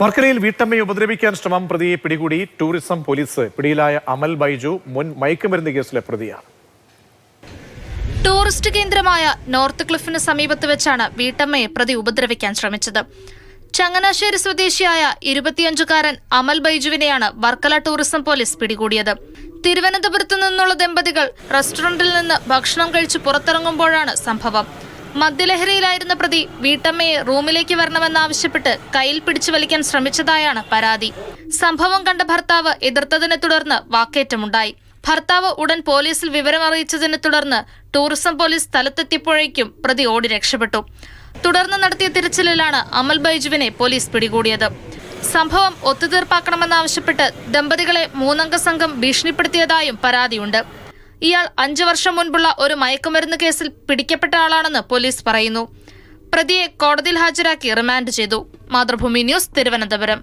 വർക്കലയിൽ വീട്ടമ്മയെ ഉപദ്രവിക്കാൻ ശ്രമം പ്രതിയെ പിടികൂടി ടൂറിസം പോലീസ്. പിടിയിലായ അമൽ ബൈജു മുൻ മയക്കുമരുന്ന് കേസിലെ പ്രതിയാണ്. ടൂറിസ്റ്റ് കേന്ദ്രമായ നോർത്ത് ക്ലിഫിന് സമീപത്ത് വെച്ചാണ് വീട്ടമ്മയെ പ്രതി ഉപദ്രവിക്കാൻ ശ്രമിച്ചത്. ചങ്ങനാശ്ശേരി സ്വദേശിയായ ഇരുപത്തിയഞ്ചുകാരൻ അമൽ ബൈജുവിനെയാണ് വർക്കല ടൂറിസം പോലീസ് പിടികൂടിയത്. തിരുവനന്തപുരത്ത് നിന്നുള്ള ദമ്പതികൾ റെസ്റ്റോറന്റിൽ നിന്ന് ഭക്ഷണം കഴിച്ച് പുറത്തിറങ്ങുമ്പോഴാണ് സംഭവം. മദ്യലഹരിയിലായിരുന്ന പ്രതി വീട്ടമ്മയെ റൂമിലേക്ക് വരണമെന്നാവശ്യപ്പെട്ട് കയ്യിൽ പിടിച്ചു വലിക്കാൻ ശ്രമിച്ചതായാണ് പരാതി. സംഭവം കണ്ട ഭർത്താവ് എതിർത്തതിനെ തുടർന്ന് വാക്കേറ്റമുണ്ടായി. ഭർത്താവ് ഉടൻ പോലീസിൽ വിവരമറിയിച്ചതിനെ തുടർന്ന് ടൂറിസം പോലീസ് സ്ഥലത്തെത്തിയപ്പോഴേക്കും പ്രതി ഓടി രക്ഷപ്പെട്ടു. തുടർന്ന് നടത്തിയ തിരച്ചിലിലാണ് അമൽ ബൈജുവിനെ പോലീസ് പിടികൂടിയത്. സംഭവം ഒത്തുതീർപ്പാക്കണമെന്നാവശ്യപ്പെട്ട് ദമ്പതികളെ മൂന്നംഗ സംഘം ഭീഷണിപ്പെടുത്തിയതായും പരാതിയുണ്ട്. ഇയാൾ അഞ്ചു വർഷം മുൻപുള്ള ഒരു മയക്കുമരുന്ന് കേസിൽ പിടിക്കപ്പെട്ട ആളാണെന്ന് പോലീസ് പറയുന്നു. പ്രതിയെ കോടതിയിൽ ഹാജരാക്കി റിമാൻഡ് ചെയ്തു. മാതൃഭൂമി ന്യൂസ് തിരുവനന്തപുരം.